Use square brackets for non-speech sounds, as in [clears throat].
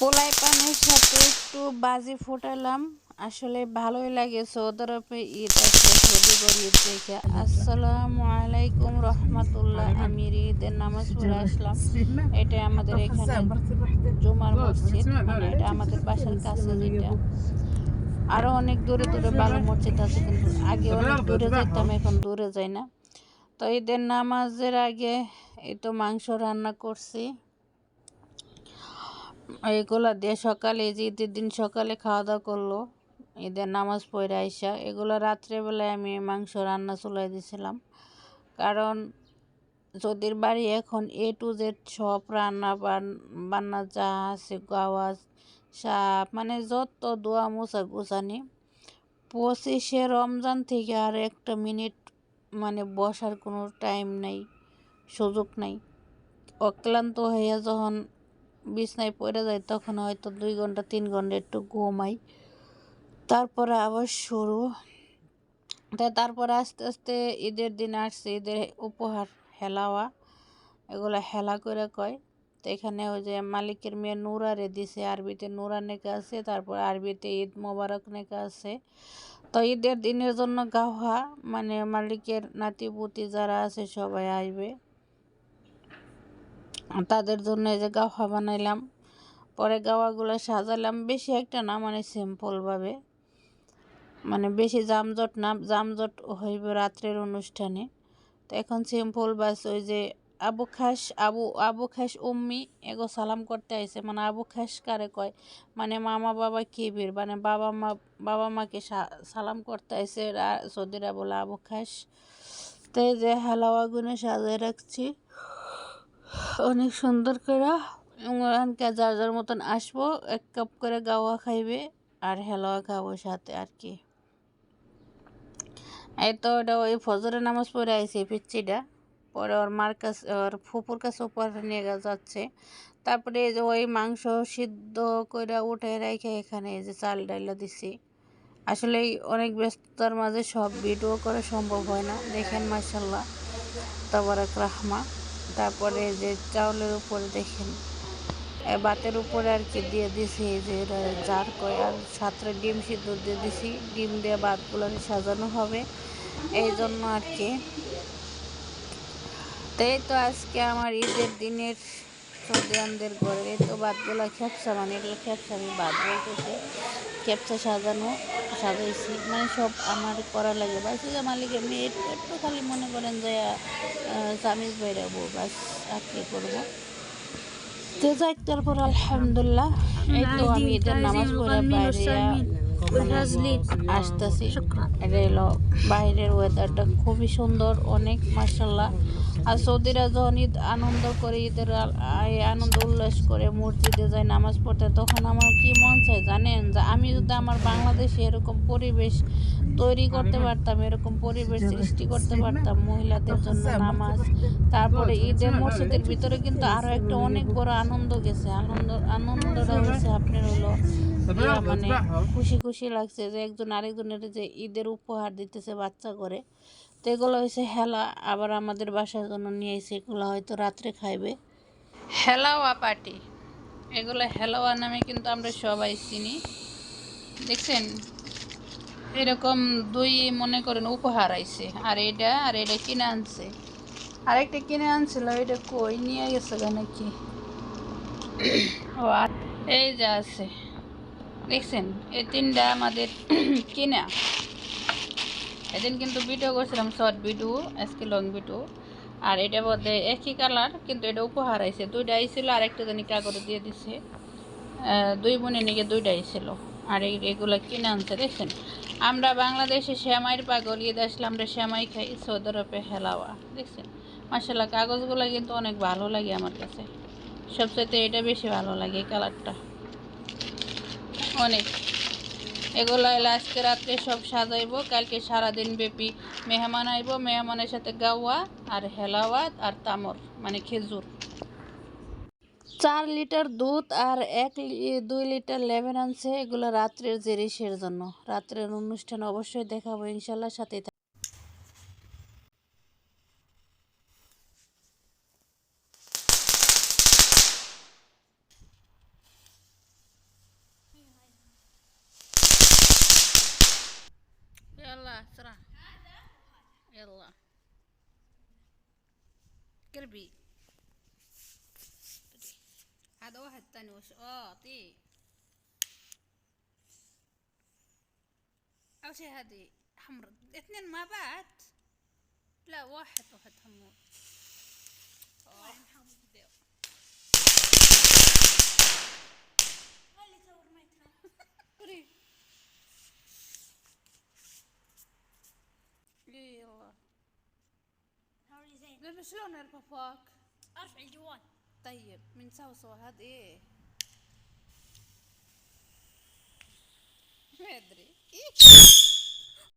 পোলাই পানের সাথে একটু বাজি ফোটালাম। আসলে ভালোই লাগে সৌদি ঈদ আছে, সৌদি ঈদ দেখে। আসসালামু আলাইকুম রহমতুল্লাহ, আমি ঈদের নামাজ পড়ে আসলাম। এটা আমাদের এখানে জুমার মসজিদ মানে এটা আমাদের বাসার কাছে যেটা। আরও অনেক দূরে দূরে ভালো মসজিদ আছে, কিন্তু আগে অনেক দূরে যেতাম, এখন দূরে যাই না। তো ঈদের নামাজের আগে এই তো মাংস রান্না করছি। এগুলা দিয়ে সকালে যে ঈদের দিন সকালে খাওয়া দাওয়া করল। ঈদের নামাজ পড়ে আইসা, এগুলো রাত্রেবেলায় আমি মাংস রান্না চলাই দিয়েছিলাম কারণ যদির বাড়ি এখন এ টু জেড সব রান্না বান্না যা আছে গাওয়া সাপ মানে যত দোয়া মোছা গুছানি, পঁচিশে রমজান থেকে আর একটা মিনিট মানে বসার কোনো টাইম নাই, সুযোগ নাই। অক্লান্ত হইয়া যখন বিছনায় পড়ে যায়, তখন হয়তো দুই ঘণ্টা, তিন ঘণ্টা একটু ঘুমাই। তারপরে আবার শুরু। তাই তারপরে আস্তে আস্তে ঈদের দিন আসছে, ঈদের উপহার হেলাওয়া, এগুলো হেলা করে কয়। তো এখানে ওই যে মালিকের মেয়ে নুরারে দিছে, আরবিতে নুরা নেকা আছে, তারপর আরবিতে ঈদ মোবারক নেকা আছে। তো ঈদের দিনের জন্য গাওয়া মানে মালিকের নাতিপুতি যারা আছে সবাই আসবে তাদের জন্য এই যে গাওয়া বানাইলাম, পরে গাওয়াগুলো সাজালাম বেশি একটা না মানে সিম্পলভাবে মানে বেশি জামজট না জামজট হইবে রাত্রের অনুষ্ঠানে। তো এখন সিম্পল বাস, ওই যে আবু খাস, আবু আবু খাস উম্মি, এগো সালাম করতে আইছে। মানে আবু খাস কারে কয়? মানে মামা বাবা কিবির মানে বাবা মা, বাবা মাকে সালাম করতে আইছে সৌদিরা বলে আবু খাস। তো এই যে হালাওয়া গুনে সাজিয়ে রাখছি। অনেক সুন্দর করে। এখানকে যার যার মতন আসব, এক কাপ করে গাওয়া খাইবে আর হেলোয়া খাব সাথে আর কি। এই তো ওটা ওই ফজরের নামাজ পড়ে আইসি পিচ্ছিটা পরে ওর মার কাছে, ওর ফুপুর কাছে উপরে নিয়ে যাচ্ছে। তারপরে এই যে ওই মাংস সিদ্ধ করে উঠে রেখে এখানে এই যে চাল ডাইলা দিছি। আসলে অনেক ব্যস্ততার মাঝে সব ভিডিও করা সম্ভব হয় না। দেখেন মার্শাল্লাহ তাবারাক রাহমা। তারপরে যে চাউলের উপরে দেখেন বাতের উপরে আর কি দিয়ে দিছি যে জার করে আর সাতটা ডিম সিদ্ধ দিয়ে দিছি, ডিম দিয়ে ভাতগুলো সাজানো হবে এই জন্য আর কি। তাই তো আজকে আমার ঈদের দিনের সৌদিয়ানদের ঘরে তো ভাতগুলো খেপসা মানে এগুলো খেপসা আমি ভাত বলতেছি। খেপসা সাজানো সাজাইছি। মানে সব আমার করা লাগে। বাস যে মালিক আমি একটু খালি মনে করেন যে চামিজ বেরাবো বাস আর কি করব? তো যাই তারপর আলহামদুলিল্লাহ এই তো আমি এটা নামাজ পড়ে বাইরে আসতেছি। এটা এলো বাইরের ওয়েদারটা খুবই সুন্দর, অনেক মার্শাল্লাহ আর সৌদিরা যখন ঈদ আনন্দ করে, ঈদের আনন্দ, উল্লাস করে মসজিদে যায়, নামাজ পড়তে, তখন আমার কি মন চায় জানেন? যে আমি যদি আমার বাংলাদেশে এরকম পরিবেশ তৈরি করতে পারতাম, এরকম পরিবেশ সৃষ্টি করতে পারতাম, মহিলাদের জন্য নামাজ, তারপরে ঈদের মসজিদের ভিতরে কিন্তু আরও একটা অনেক বড় আনন্দ গেছে। আনন্দ, আনন্দটা হয়েছে আপনার হলো মানে খুশি খুশি লাগছে যে একজন আরেকজনের যে ঈদের উপহার দিতেছে বাচ্চা করে, তো এগুলো হয়েছে হেলা। আবার আমাদের বাসার জন্য নিয়ে এসে এগুলো হয়তো রাত্রে খাইবে। হেলাওয়া পার্টি। এগুলো হেলাওয়া নামে কিন্তু আমরা সবাই চিনি। দেখছেন? এরকম দুই মনে করেন উপহার আইছে। আর এটা আর এটা কিনে আনছে। আরেকটা কিনে আনছিল, এটা কই? নিয়ে গেছে নাকি? ও আর এই যা আছে। দেখছেন? এই তিনটা আমাদের [clears throat] কিনা। এদিন কিন্তু ভিডিও করছিলাম শর্ট ভিডিও আজকে লং ভিডিও আর এটা মধ্যে একই কালার কিন্তু এটা উপহার আইছে। দুইটা আইছিল আর একটা জানি কাগজে দিয়ে দিছে। দুই বোনের নিকে দুইটা আইছিল আর এগুলো কিনে আনছে, দেখছেন? আমরা বাংলাদেশে শ্যামাইয়ের পাগল, ঈদ আসলে আমরা শ্যামাই খাই, সৌদি আরবে হেলাওয়া, দেখছেন? মাসাল্লাহ কাগজগুলো কিন্তু অনেক ভালো লাগে আমার কাছে। সবচেয়ে এটা বেশি ভালো লাগে কালারটা অনেক। এগুলো আজকে রাত্রে সব সাজাইব, কালকে সারাদিন ব্যাপী মেহমান আইব। মেহমানের সাথে গাওয়া আর হেলাওয়াত আর তামর মানে খেজুর। চার লিটার দুধ আর এক দুই লিটার লেবেন আনছে। এগুলো রাত্রের জেরিসের জন্য। রাত্রের অনুষ্ঠান অবশ্যই দেখাবো ইনশাল্লাহ সাথে قربي هذا واحد تاني وش؟ آه طي. أول شي هذه حمر. اثنين مع بعض لا واحد واحد حمر. شلون ارفع ارفع الجوال. طيب من سوا سوا هذا إيه؟ ما أدري. إيه؟